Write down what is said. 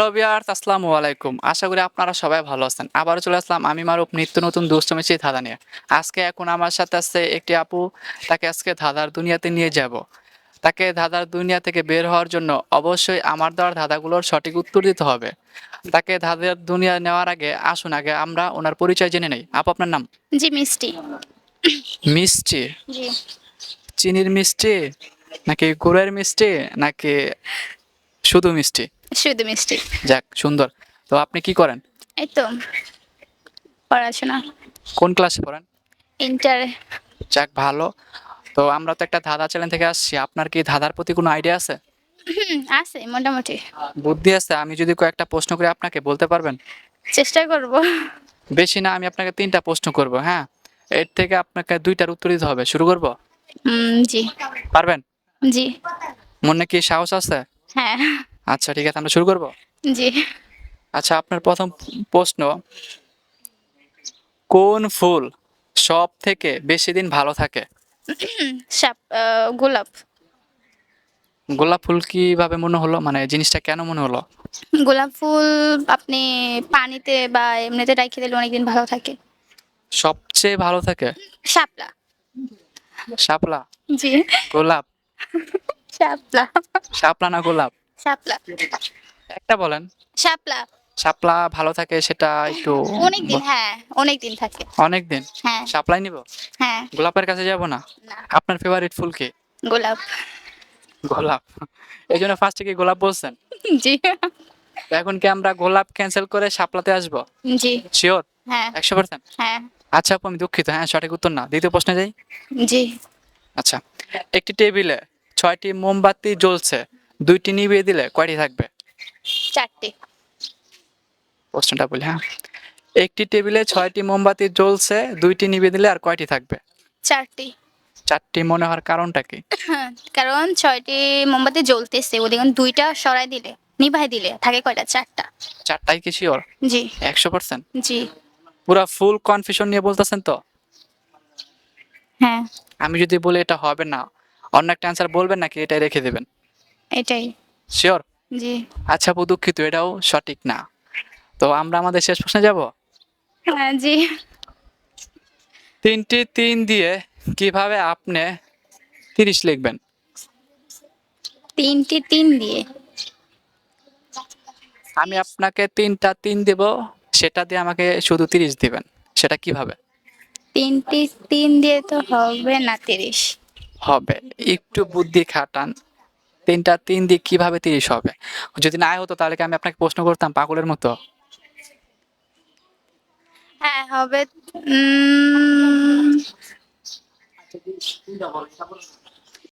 Hello বিয়ার্স আসসালামু আলাইকুম। আশা করি আপনারা সবাই ভালো আছেন। আবারও চলে আসলাম আমি মারুফ নিত্য নতুন দুষ্টমিচি ধাঁধা নিয়ে। আজকে এখন আমার সাথে আছে একটি আপু তাকে আজকে ধাঁধার দুনিয়াতে নিয়ে যাব। তাকে ধাঁধার দুনিয়া থেকে বের হওয়ার জন্য অবশ্যই আমার দেওয়ার ধাঁধাগুলোর সঠিক উত্তর দিতে হবে। তাকে ধাঁধার দুনিয়া নেওয়ার আগে আসুন আগে আমরা ওনার পরিচয় জেনে নেই। আপু আপনার নাম? জি মিষ্টি। মিষ্টি? জি। চিনির মিষ্টি? নাকি গুড়ের মিষ্টি? নাকি শুধু মিষ্টি? শুধু মিষ্টি। যাক সুন্দর। তো আপনি কি করেন? এই তো পড়াশোনা। কোন ক্লাসে পড়েন? ইন্টার যাক ভালো। তো আমরা তো একটা ধাঁধা চ্যানেল থেকে আসছি। আপনার কি ধাঁধার প্রতি কোনো আইডিয়া আছে? হুম আছে মোটামুটি। বুদ্ধি আছে। আমি যদি কয়েকটা প্রশ্ন করে আপনাকে বলতে পারবেন? চেষ্টা করব। বেশি না আমি আপনাকে তিনটা প্রশ্ন করব হ্যাঁ? এর থেকে আপনাকে দুইটার উত্তর দিতে হবে। শুরু করব? জি। পারবেন? জি। মনে কি সাহস আছে? হ্যাঁ। আচ্ছা ঠিক আছে আমরা শুরু করব? জি। আচ্ছা আপনার প্রথম প্রশ্ন কোন ফুল সব থেকে বেশি দিন ভালো থাকে? গোলাপ। গোলাপ ফুল কীভাবে মনে হলো? মানে জিনিসটা কেন মনে হলো? গোলাপ ফুল আপনি পানিতে বা এমনিতে রাখি দিলে অনেকদিন ভালো থাকে। সবচেয়ে ভালো থাকে? শাপলা। শাপলা? জি। গোলাপ? শাপলা। শাপলা না গোলাপ? শাপলা। একটা বলেন। শাপলা। শাপলা ভালো থাকে সেটা একটু অনেকদিন হ্যাঁ অনেকদিন থাকে। অনেক দিন হ্যাঁ। শাপলাই নিব? হ্যাঁ। গোলাপের কাছে যাব না? আপনার ফেভারিট ফুল কি? গোলাপ। গোলাপ। এই জন্য ফার্স্টে কি গোলাপ বলছেন? জি। এখন কি আমরা গোলাপ ক্যান্সেল করে শাপলাতে আসব? জি। শিওর হ্যাঁ। একশো পার্সেন্ট হ্যাঁ। আচ্ছা আপু আমি দুঃখিত হ্যাঁ সঠিক উত্তর না। দ্বিতীয় প্রশ্নে যাই? জি। আচ্ছা। একটি টেবিলে ছয়টি মোমবাতি জ্বলছে। দুইটি নিভিয়ে দিলে কয়টি থাকবে? চারটি। প্রশ্নটা বলি হ্যাঁ। একটি টেবিলে ছয়টি মোমবাতি জ্বলছে দুইটি নিভিয়ে দিলে আর কয়টি থাকবে? চারটি। চারটি মনে হওয়ার কারণটা কি? হ্যাঁ, কারণ ছয়টি মোমবাতি জ্বলতেছে ওদিকে দুইটা সরাই দিলে নিভাই দিলে থাকে কয়টা? চারটা। চারটাই কি শিওর জি। একশো পার্সেন্ট জি। পুরো ফুল কনফিউশন নিয়ে বলতেছেন তো? হ্যাঁ। আমি যদি বলি এটা হবে না অন্য একটা অ্যান্সার বলবেন নাকি এটাই রেখে দেবেন? এটাই। শিওর জি। আচ্ছা আপু দুঃখিত এটাও সঠিক না। তো আমরা আমাদের শেষ প্রশ্নে যাব? হ্যাঁ জি। তিনটি তিন দিয়ে কীভাবে আপনি তিরিশ লিখবেন? তিনটি তিন দিয়ে। আমি আপনাকে তিনটা তিন দেব সেটা দিয়ে আমাকে শুধু তিরিশ দিবেন। সেটা কীভাবে? তিনটি তিন দিয়ে তো হবে না তিরিশ। হবে। একটু বুদ্ধি খাটান। তিনটা, তিন দিক কীভাবে তিরিশ হবে? যদি নাই হতো তাহলে কি আমি আপনাকে প্রশ্ন করতাম পাগলের মতো? হ্যাঁ হবে।